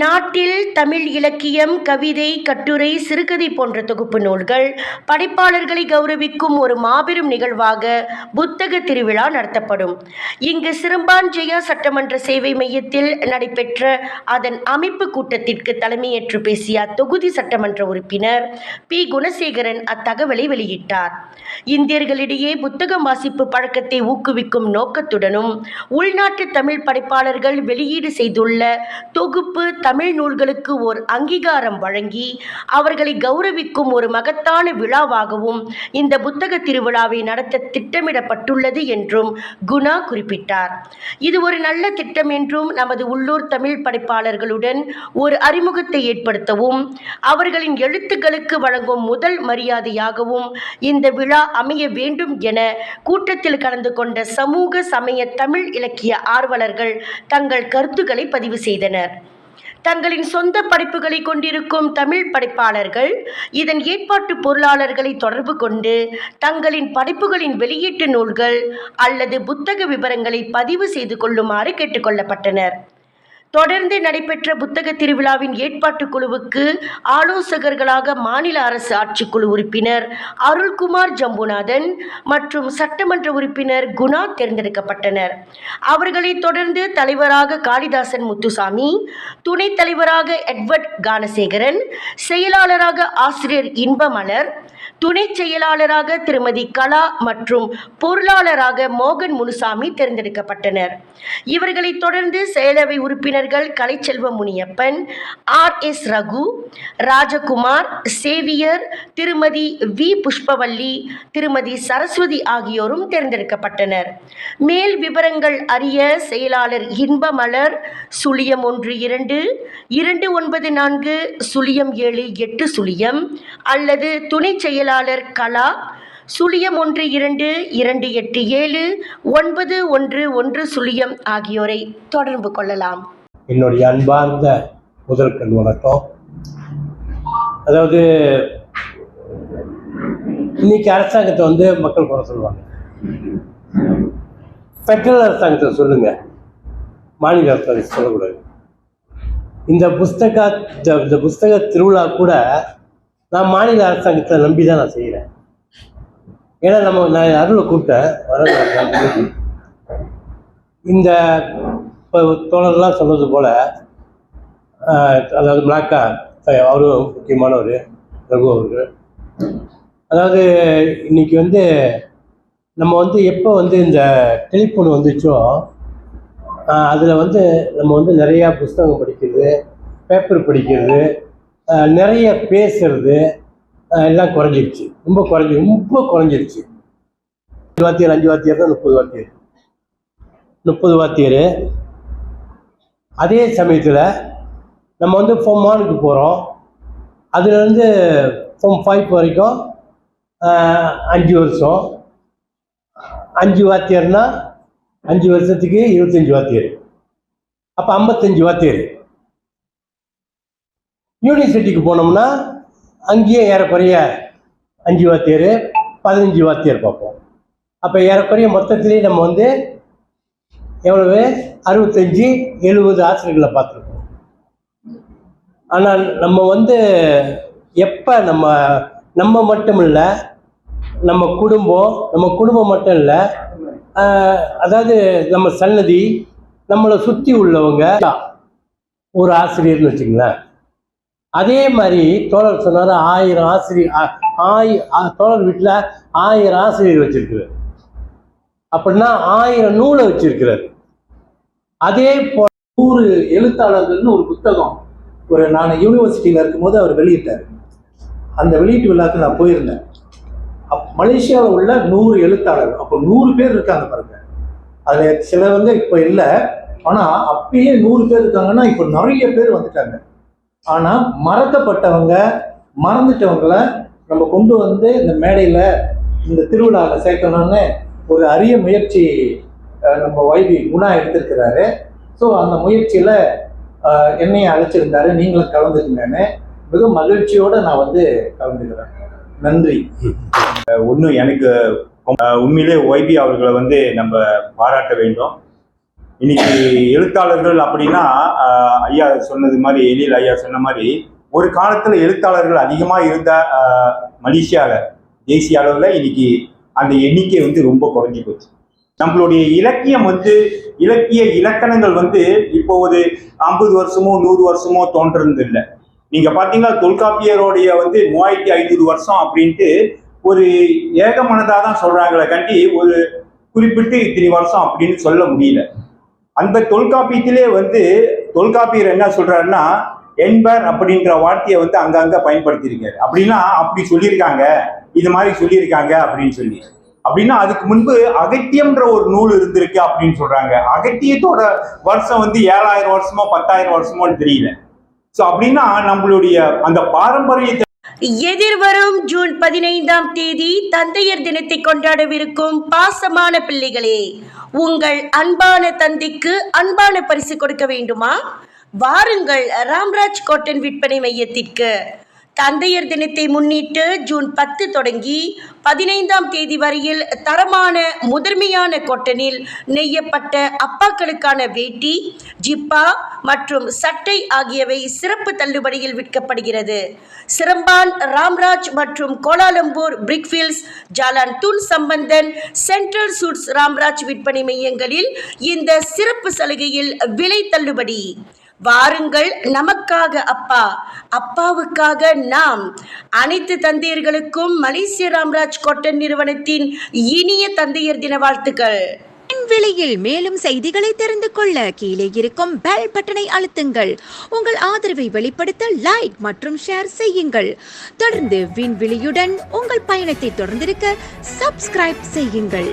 நாட்டில் தமிழ் இலக்கியம் கவிதை கட்டுரை சிறுகதை போன்ற தொகுப்பு நூல்கள் படைப்பாளர்களை கௌரவிக்கும் ஒரு மாபெரும் நிகழ்வாக புத்தக திருவிழா நடத்தப்படும். இங்கு சிறும்பான்ஜெயா சட்டமன்ற சேவை மையத்தில் நடைபெற்ற அதன் அமைப்பு கூட்டத்திற்கு தலைமையேற்று பேசிய அத்தொகுதி சட்டமன்ற உறுப்பினர் பி. குணசேகரன் அத்தகவலை வெளியிட்டார். இந்தியர்களிடையே புத்தகம் வாசிப்பு பழக்கத்தை ஊக்குவிக்கும் நோக்கத்துடனும் உள்நாட்டு தமிழ் படைப்பாளர்கள் வெளியீடு செய்துள்ள தொகுப்பு தமிழ் நூல்களுக்கு ஓர் அங்கீகாரம் வழங்கி அவர்களை கௌரவிக்கும் ஒரு மகத்தான விழாவாகவும் இந்த புத்தக திருவிழாவை நடத்த திட்டமிடப்பட்டுள்ளது என்றும் குணா குறிப்பிட்டார். இது ஒரு நல்ல திட்டம் என்றும் நமது உள்ளூர் தமிழ் படைப்பாளர்களுடன் ஒரு அறிமுகத்தை ஏற்படுத்தவும் அவர்களின் எழுத்துக்களுக்கு வழங்கும் முதல் மரியாதையாகவும் இந்த விழா அமைய வேண்டும் என கூட்டத்தில் கலந்து கொண்ட சமூக சமய தமிழ் இலக்கிய ஆர்வலர்கள் தங்கள் கருத்துக்களை பதிவு செய்தனர். தங்களின் சொந்த படைப்புகளை கொண்டிருக்கும் தமிழ் படைப்பாளர்கள் இதன் ஏற்பாட்டு பொருளாளர்களை தொடர்பு கொண்டு தங்களின் படைப்புகளின் வெளியீட்டு நூல்கள் அல்லது புத்தக விவரங்களை பதிவு செய்து கொள்ளுமாறு கேட்டுக்கொள்ளப்பட்டனர். தொடர்ந்து நடைபெற்ற புத்தக திருவிழாவின் ஏற்பாட்டு குழுவுக்கு ஆலோசகர்களாக மாநில அரசு ஆட்சிக்குழு உறுப்பினர் அருள்குமார் ஜம்புநாதன் மற்றும் சட்டமன்ற உறுப்பினர் குணா தேர்ந்தெடுக்கப்பட்டனர். அவர்களை தொடர்ந்து தலைவராக காளிதாசன் முத்துசாமி துணைத் தலைவராக எட்வர்ட் கானசேகரன் செயலாளராக ஆசிரியர் இன்பமலர் துணை செயலாளராக திருமதி கலா மற்றும் பொருளாளராக மோகன் முனுசாமி தேர்ந்தெடுக்கப்பட்டனர். இவர்களை தொடர்ந்து செயலவை உறுப்பினர்கள் Kalaichelva Muniappan R. S. Raghu Rajakumar Xavier Thirumathi V. Pushpavalli Thirumathi Saraswathi ஆகியோரும் தேர்ந்தெடுக்கப்பட்டனர். மேல் விவரங்கள் அறிய செயலாளர் இன்பமலர் சுழியம் ஒன்று இரண்டு இரண்டு ஒன்பது நான்கு சுழியம் ஏழு எட்டு சுழியம் அல்லது துணை செயலாளர் கலா சுழியம் ஒன்று இரண்டு இரண்டு எட்டு ஏழு ஒன்பது ஒன்று ஒன்று சுழியம் ஆகியோரை தொடர்பு கொள்ளலாம். என்னுடைய அன்பார்ந்த முதற்கண் வணக்கம். அதாவது இன்னைக்கு அரசாங்கத்தை வந்து மக்கள் குறை சொல்லுவாங்க. பெட்ரோல் அரசாங்கத்தை சொல்லுங்க. மாநில அரசாங்கத்தை சொல்லக்கூடாது. இந்த புஸ்தக இந்த புஸ்தக திருவிழா கூட நான் மாநில அரசாங்கத்தை நம்பி தான் நான் செய்கிறேன் ஏன்னா நம்ம நான் அருளை கூப்பிட்டேன் வர இந்த இப்போ தோழர்லாம் சொன்னது போல் அதாவது மிளாக்கா அவரும் முக்கியமானவர் ரகு அவர்கள். அதாவது இன்னைக்கு வந்து நம்ம வந்து எப்போ வந்து இந்த டெலிஃபோன் வந்துச்சோ அதில் வந்து நம்ம வந்து நிறையா புஸ்தகம் படிக்கிறது பேப்பர் படிக்கிறது நிறைய பேசுறது எல்லாம் குறைஞ்சிருச்சு. ரொம்ப குறைஞ்சி ரொம்ப குறைஞ்சிருச்சு. அஞ்சு வாத்தியர் அஞ்சு வாத்தியர் தான் முப்பது வாத்தியர். முப்பது வாத்தியர். அதே சமயத்தில் நம்ம வந்து ஃபோம் ஒனுக்கு போகிறோம் அதுலேருந்து ஃபோம் ஃபைவ் வரைக்கும் அஞ்சு வருஷம். அஞ்சு வாத்தியர்னால் அஞ்சு வருஷத்துக்கு இருபத்தஞ்சி வாத்தியர். அப்போ ஐம்பத்தஞ்சு வாத்தியர். யூனிவர்சிட்டிக்கு போனோம்னா அங்கேயே ஏறக்குறைய அஞ்சு வாத்தியர் பதினஞ்சு வாத்தியர் பார்ப்போம். அப்போ ஏறக்குறைய மொத்தத்திலேயே நம்ம வந்து எவ்வளவு? அறுபத்தஞ்சி எழுபது ஆசிரியர்களை பார்த்துருக்கோம். ஆனால் நம்ம வந்து எப்போ நம்ம நம்ம மட்டும் இல்லை நம்ம குடும்பம் நம்ம குடும்பம் மட்டும் இல்லை அதாவது நம்ம சன்னதி நம்மளை சுற்றி உள்ளவங்க ஒரு ஆசிரியர்னு வச்சுங்களேன் அதே மாதிரி தோழர் சொன்னார் ஆயிரம் ஆசிரியர் ஆ- ஆயி தோழர் வீட்டில் ஆயிரம் ஆசிரியர் வச்சிருக்கிறார். அப்படின்னா ஆயிரம் நூலை வச்சிருக்கிறார். அதே போல நூறு எழுத்தாளர்கள்னு ஒரு புத்தகம் ஒரு நான் யூனிவர்சிட்டியில் இருக்கும்போது அவர் வெளியிட்டார். அந்த வெளியீட்டு விழாக்கு நான் போயிருந்தேன். அப் மலேசியாவில் உள்ள நூறு எழுத்தாளர்கள் அப்போ நூறு பேர் இருக்காங்க பாருங்க. அதில் சில வந்து இப்போ இல்லை ஆனால் அப்பயே நூறு பேர் இருக்காங்கன்னா இப்போ நிறைய பேர் வந்துட்டாங்க. ஆனால் மறக்கப்பட்டவங்க மறந்துட்டவங்கள நம்ம கொண்டு வந்து இந்த மேடையில் இந்த திருவிழாவில் சேர்க்கணும்னு ஒரு அரிய முயற்சி நம்ம வைபி குணா எடுத்திருக்கிறாரு. ஸோ அந்த முயற்சியில் என்னையும் அழைச்சிருந்தாரு. நீங்களும் கலந்துக்குங்கன்னு மிக மகிழ்ச்சியோடு நான் வந்து கலந்துக்கிறேன். நன்றி. ஒன்று எனக்கு உண்மையிலே ஒய்பி அவர்களை வந்து நம்ம பாராட்ட வேண்டும். இன்னைக்கு எழுத்தாளர்கள் அப்படின்னா ஐயா சொன்னது மாதிரி எழில் ஐயா சொன்ன மாதிரி ஒரு காலத்தில் எழுத்தாளர்கள் அதிகமாக இருந்த மலேசியாவில் தேசிய அளவில் இன்னைக்கு அந்த எண்ணிக்கை வந்து ரொம்ப குறைஞ்சி போச்சு. நம்மளுடைய இலக்கியம் வந்து இலக்கிய இலக்கணங்கள் வந்து இப்போ ஒரு ஐம்பது வருஷமோ நூறு வருஷமோ தோன்றது இல்லை. நீங்கள் பார்த்தீங்கன்னா தொல்காப்பியருடைய வந்து மூவாயிரத்தி ஐநூறு வருஷம் அப்படின்ட்டு ஒரு ஏகமனதாக தான் சொல்கிறாங்களே கண்டி ஒரு குறிப்பிட்டு இத்தனை வருஷம் அப்படின்னு சொல்ல முடியல. அந்த தொல்காப்பியத்திலே வந்து தொல்காப்பியர் என்ன சொல்றாருன்னா என்பர் அப்படின்ற வார்த்தையை வந்து அங்கங்க பயன்படுத்தியிருக்காரு. அப்படின்னா அப்படி சொல்லியிருக்காங்க. இது மாதிரி சொல்லியிருக்காங்க அப்படின்னு சொல்லி. அப்படின்னா அதுக்கு முன்பு அகத்தியம்ன்ற ஒரு நூல் இருந்திருக்கு அப்படின்னு சொல்றாங்க. அகத்தியத்தோட வருஷம் வந்து ஏழாயிரம் வருஷமோ பத்தாயிரம் வருஷமோன்னு தெரியல. ஸோ அப்படின்னா நம்மளுடைய அந்த பாரம்பரியத்தை எதிர்வரும் ஜூன் பதினைந்தாம் தேதி தந்தையர் தினத்தை கொண்டாடவிருக்கும் பாசமான பிள்ளைகளே உங்கள் அன்பான தந்தைக்கு அன்பான பரிசு கொடுக்க வேண்டுமா? வாருங்கள் ராம்ராஜ் காட்டன் விற்பனை மையத்திற்கு. தந்தையர் தினத்தை முன்னிட்டு ஜூன் பத்து தொடங்கி பதினைந்தாம் தேதி வரையில் தரமான முதன்மையான கொட்டனில் நெய்யப்பட்ட அப்பாக்களுக்கான வேட்டி ஜிப்பா மற்றும் சட்டை ஆகியவை சிறப்பு தள்ளுபடியில் விற்கப்படுகிறது. சிரம்பான் ராம்ராஜ் மற்றும் Kuala Lumpur Brickfields Jalan Tun Sambanthan central suits Ramraj விற்பனை மையங்களில் இந்த சிறப்பு சலுகையில் விலை தள்ளுபடி. வாருங்கள் நமக்காக அப்பா. அப்பாவுக்காக நாம் அனைத்து தந்தையர்களுக்கும் மலேசிய ராம்ராஜ் கோட்டன் நிறுவனத்தின் இனிய தந்தையர் தின வாழ்த்துக்கள். விலையில் மேலும் செய்திகளை தெரிந்து கொள்ள கீழே இருக்கும் பெல் பட்டனை அழுத்துங்கள். உங்கள் ஆதரவை வெளிப்படுத்த லைக் மற்றும் ஷேர் செய்யுங்கள். தொடர்ந்து விண்வெளியுடன் உங்கள் பயணத்தை தொடர்ந்திருக்க சப்ஸ்கிரைப் செய்யுங்கள்.